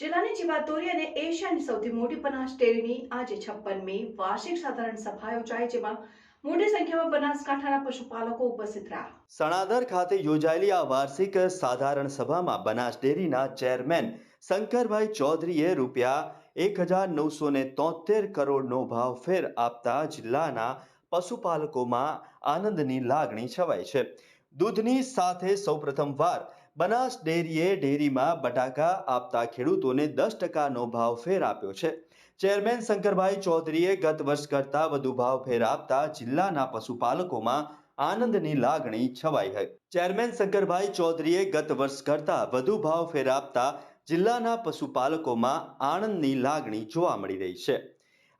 જિલ્લાની જીવાદોરી અને એશિયાની સૌથી મોટી બનાસ ડેરીની આજે છપ્પનમી વાર્ષિક સાધારણ સભા યોજાઈ જેમાં મોટી સંખ્યામાં બનાસકાંઠાના પશુપાલકો ઉપસ્થિત રહ્યા. સણાદર ખાતે યોજાયેલી આ વાર્ષિક સાધારણ સભામાં બનાસ ડેરીના ચેરમેન શંકરભાઈ ચૌધરીએ રૂપિયા એક હજાર નવસો ને તોતેર કરોડનો ભાવ ફેર આપતા જિલ્લાના પશુપાલકોમાં આનંદની લાગણી છવાય છે. દૂધની સાથે સૌપ્રથમવાર બનાસ ડેરીએ ડેરીમાં બટાકા આપતા ખેડૂતોને દસ ટકાનો ભાવ ફેર આપ્યો છે. ચેરમેન શંકરભાઈ ચૌધરીએ ગત વર્ષ કરતાં વધુ ભાવફેર આપતા જિલ્લાના પશુપાલકોમાં આનંદની લાગણી છવાઈ હતી ચેરમેન શંકરભાઈ ચૌધરીએ ગત વર્ષ કરતાં વધુ ભાવફેર આપતા જિલ્લાના પશુપાલકોમાં આનંદની લાગણી જોવા મળી રહી છે.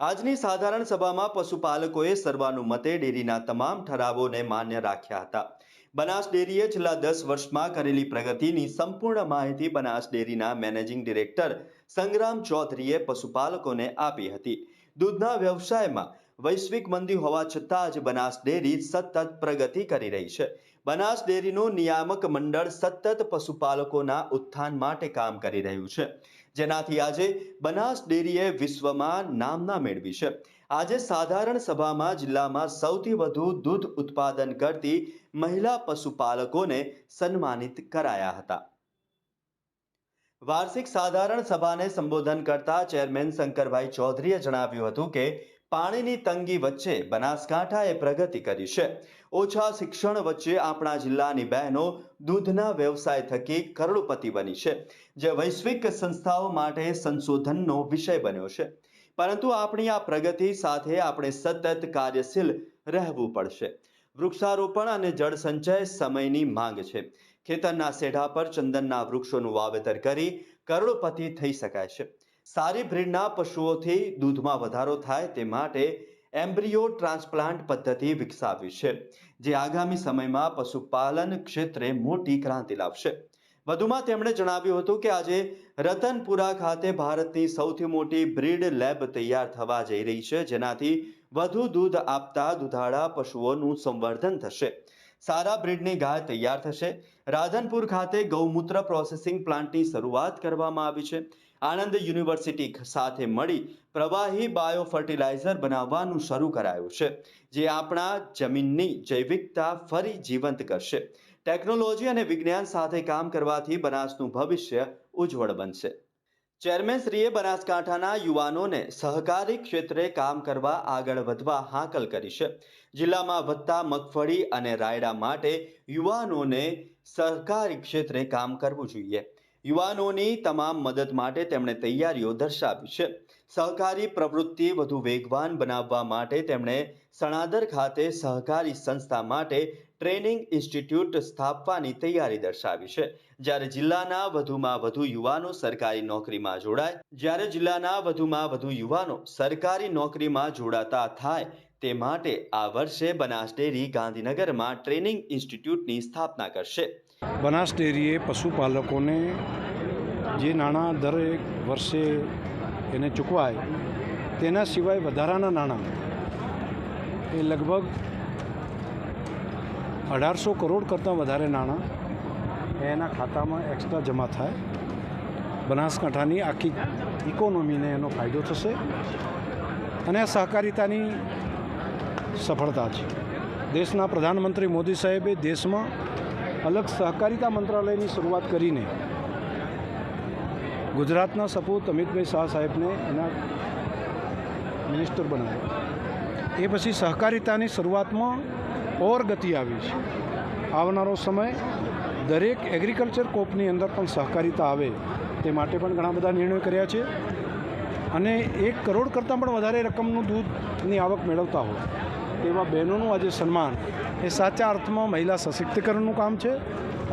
આજની સાધારણ સભામાં પશુપાલકોએ સર્વાનુમતે ડેરીના તમામ ઠરાવોને માન્ય રાખ્યા હતા. બનાસ ડેરીએ છેલ્લા દસ વર્ષમાં કરેલી પ્રગતિની સંપૂર્ણ માહિતી બનાસ ડેરીના મેનેજિંગ ડિરેક્ટર સંગ્રામ ચૌધરીએ પશુપાલકોને આપી હતી. દૂધના વ્યવસાયમાં વૈશ્વિક મંદી હોવા છતાં જ બનાસ ડેરી સતત પ્રગતિ કરી રહી છે. બનાસ ડેરીનું નિયામક મંડળ સતત પશુપાલકોના ઉત્થાન માટે કામ કરી રહ્યું છે. જેનાથી આજે બનાસ ડેરીએ વિશ્વમાં નામના મેળવી છે. આજે સાધારણ સભામાં જિલ્લામાં સૌથી વધુ દૂધ ઉત્પાદન કરતી મહિલા પશુપાલકોને સન્માનિત કરાયા હતા. વાર્ષિક સાધારણ સભાને સંબોધન કરતા ચેરમેન શંકરભાઈ ચૌધરીએ જણાવ્યું હતું કે, પાણીની તંગી વચ્ચે બનાસકાંઠાએ પ્રગતિ કરી છે. ઓછા શિક્ષણ વચ્ચે આપણા જિલ્લાની બહેનો દૂધના વ્યવસાય થકી કરોડપતિ બની છે, જે વૈશ્વિક સંસ્થાઓ માટે સંશોધનનો વિષય બન્યો છે. પરંતુ આપણી આ પ્રગતિ સાથે આપણે સતત કાર્યશીલ રહેવું પડશે. વૃક્ષારોપણ અને જળ સંચય સમયની માંગ છે. ખેતરના સેઢા પર ચંદનના વૃક્ષોનું વાવેતર કરી કરોડપતિ થઈ શકાય છે. સારી બ્રીડના પશુઓથી દૂધમાં વધારો થાય તે માટે એમ્બ્રિયો ટ્રાન્સપ્લાન્ટ પદ્ધતિ વિકસાવી છે, જે આગામી સમયમાં પશુપાલન ક્ષેત્રે મોટી ક્રાંતિ લાવશે. વધુમાં તેમણે જણાવ્યું હતું કે આજે રતનપુરા ખાતે ભારતની સૌથી મોટી બ્રીડ લેબ તૈયાર થવા જઈ રહી છે, જેનાથી વધુ દૂધ આપતા દુધાળા પશુઓનું સંવર્ધન થશે. સારા બ્રીડની ગાય તૈયાર થશે. રાધનપુર ખાતે ગૌમૂત્ર પ્રોસેસિંગ પ્લાન્ટની શરૂઆત કરવામાં આવી છે. આણંદ યુનિવર્સિટી સાથે મળી પ્રવાહી બાયો ફર્ટિલાઇઝર બનાવવાનું શરૂ કરાયું છે, જે આપણા જમીનની જૈવિકતા ફરી જીવંત કરશે. ટેકનોલોજી અને વિજ્ઞાન સાથે કામ કરવાથી બનાસનું ભવિષ્ય ઉજ્જવળ બનશે. ચેરમેનશ્રીએ બનાસકાંઠાના યુવાનોને સહકારી ક્ષેત્રે કામ કરવા આગળ વધવા હાકલ કરી છે. જિલ્લામાં વધતા મગફળી અને રાયડા માટે યુવાનોને સહકારી ક્ષેત્રે કામ કરવું જોઈએ. યુવાનોની તમામ મદદ માટે તેમણે તૈયારીઓ દર્શાવી છે. સહકારી પ્રવૃત્તિ વધુ વેગવાન બનાવવા માટે તેમણે સણાદર ખાતે સહકારી સંસ્થા માટે ટ્રેનિંગ ઇન્સ્ટિટ્યૂટ સ્થાપવાની તૈયારી દર્શાવી છે. જ્યારે જિલ્લાના વધુમાં વધુ યુવાનો સરકારી નોકરીમાં જોડાય, જ્યારે જિલ્લાના વધુમાં વધુ યુવાનો સરકારી નોકરીમાં જોડાતા થાય, તે માટે આ વર્ષે બનાસ ડેરી ગાંધીનગરમાં ટ્રેનિંગ ઇન્સ્ટિટ્યૂટની સ્થાપના કરશે. બનાસ ડેરીએ પશુપાલકોને જે નાણાં દરેક વર્ષે એને ચૂકવાય. તેના સિવાય વધારાના નાણાં એ લગભગ અઢારસો કરોડ કરતાં વધારે નાણાં એના ખાતામાં એક્સ્ટ્રા જમા થાય. બનાસકાંઠાની આખી ઇકોનોમીને એનો ફાયદો થશે અને આ સહકારિતાની સફળતા છે. દેશના પ્રધાનમંત્રી મોદી સાહેબે દેશમાં અલગ સહકારિતા મંત્રાલયની શરૂઆત કરીને ગુજરાતના સપૂત અમિતભાઈ શાહ સાહેબને એના મિનિસ્ટર બનાવ્યા. એ પછી સહકારિતાની શરૂઆતમાં ઓર ગતિ આવી છે. આવનારો સમય દરેક એગ્રીકલ્ચર કોપની અંદર પણ સહકારિતા આવે તે માટે પણ ઘણા બધા નિર્ણયો કર્યા છે. અને એક કરોડ કરતાં પણ વધારે રકમનું દૂધની આવક મેળવતા હોય, તેવા બહેનોનું આજે સન્માન એ સાચા અર્થમાં મહિલા સશક્તિકરણનું કામ છે.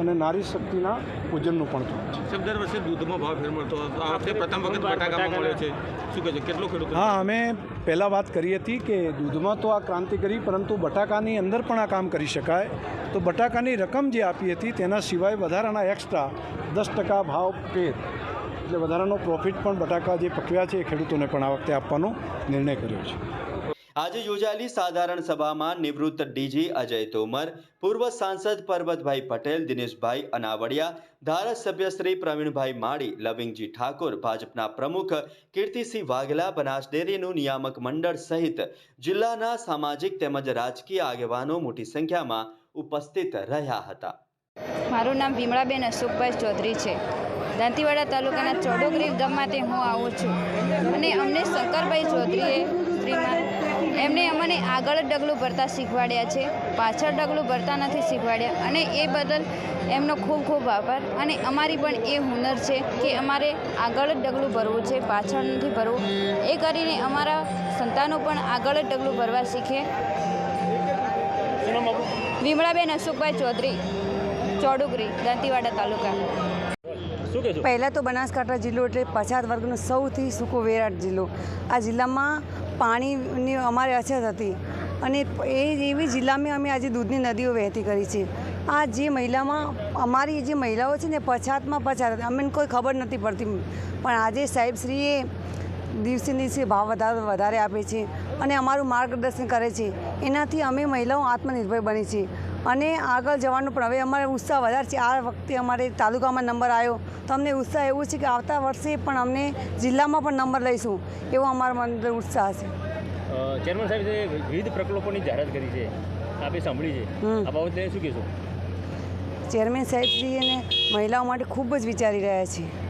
અને નારી શક્તિના પૂજનનું પણ થયું છે. દર વર્ષે દૂધમાં ભાવ ફેર મળતો. હતો આ વખતે પ્રથમ વખત બટાકામાં મળ્યો છે. શું કહે છે? કેટલો ખેડૂત હા અમે પહેલાં વાત કરી હતી કે દૂધમાં તો આ ક્રાંતિ કરી પરંતુ બટાકાની અંદર પણ આ કામ કરી શકાય. તો બટાકાની રકમ જે આપી હતી તેના સિવાય વધારાના એક્સ્ટ્રા દસ ટકા ભાવ ફેર એટલે વધારાનો પ્રોફિટ પણ બટાકા જે પકવ્યા છે એ ખેડૂતોને પણ આ વખતે આપવાનો નિર્ણય કર્યો છે. આજે યોજાયેલી સાધારણ સભામાં નિવૃત્ત ડીજી અજય તોમર, પૂર્વ સાંસદ પરબતભાઈ પટેલ, દિનેશભાઈ અનાવડિયા, ધારાસભ્ય શ્રી પ્રવીણભાઈ માળી, લવિંગજી ઠાકોર, ભાજપના પ્રમુખ કીર્તિસિંહ વાઘેલા, બનાસ ડેરીનું નિયામક મંડળ સહિત જિલ્લાના સામાજિક તેમજ રાજકીય આગેવાનો મોટી સંખ્યામાં ઉપસ્થિત રહ્યા હતા. મારું નામ વિમળાબેન અશોકભાઈ ચૌધરી છે. દાંતીવાડા તાલુકાના ચોડોગરી ગામમાંથી હું આવું છું. અને અમને શંકરભાઈ ચૌધરીએ શ્રીમાન એમણે અમને આગળ જ ડગલું ભરતા શીખવાડ્યા છે. પાછળ ડગલું ભરતા નથી શીખવાડ્યા. અને એ બદલ એમનો ખૂબ ખૂબ આભાર. અને અમારી પણ એ હુનર છે કે અમારે આગળ જ ડગલું ભરવું છે પાછળ નથી ભરવું. એ કરીને અમારા સંતાનો પણ આગળ જ ડગલું ભરવા શીખે. વિમળાબેન અશોકભાઈ ચૌધરી. ચોડુગરી દાંતીવાડા તાલુકા પહેલાં તો બનાસકાંઠા જિલ્લો એટલે પછાત વર્ગનો સૌથી સૂકો વેરાટ જિલ્લો. આ જિલ્લામાં પાણીની અમારે અછત હતી અને એ એવી જિલ્લામાં અમે આજે દૂધની નદીઓ વહેતી કરી છે. આ જે મહિલામાં અમારી જે મહિલાઓ છે ને પછાતમાં પછાત હતી. અમને કોઈ ખબર નથી પડતી. પણ આજે સાહેબશ્રીએ દિવસે દિવસે ભાવ વધારે વધારે આપે છે અને અમારું માર્ગદર્શન કરે છે. એનાથી અમે મહિલાઓ આત્મનિર્ભર બની છે. અને આગળ જવાનું પણ હવે અમારે ઉત્સાહ વધારે છે. આ વખતે અમારે તાલુકામાં નંબર આવ્યો. તો અમને ઉત્સાહ એવું છે કે આવતા વર્ષે પણ અમને જિલ્લામાં પણ નંબર લઈશું. એવો અમારો અંદર ઉત્સાહ છે. ચેરમેન સાહેબ વિવિધ પ્રકલ્પોની જાહેરાત કરી છે આપે સાંભળી છે. આ બાબતે શું કહેશો? ચેરમેન સાહેબશ્રી અને મહિલાઓ માટે ખૂબ જ વિચારી રહ્યા છે.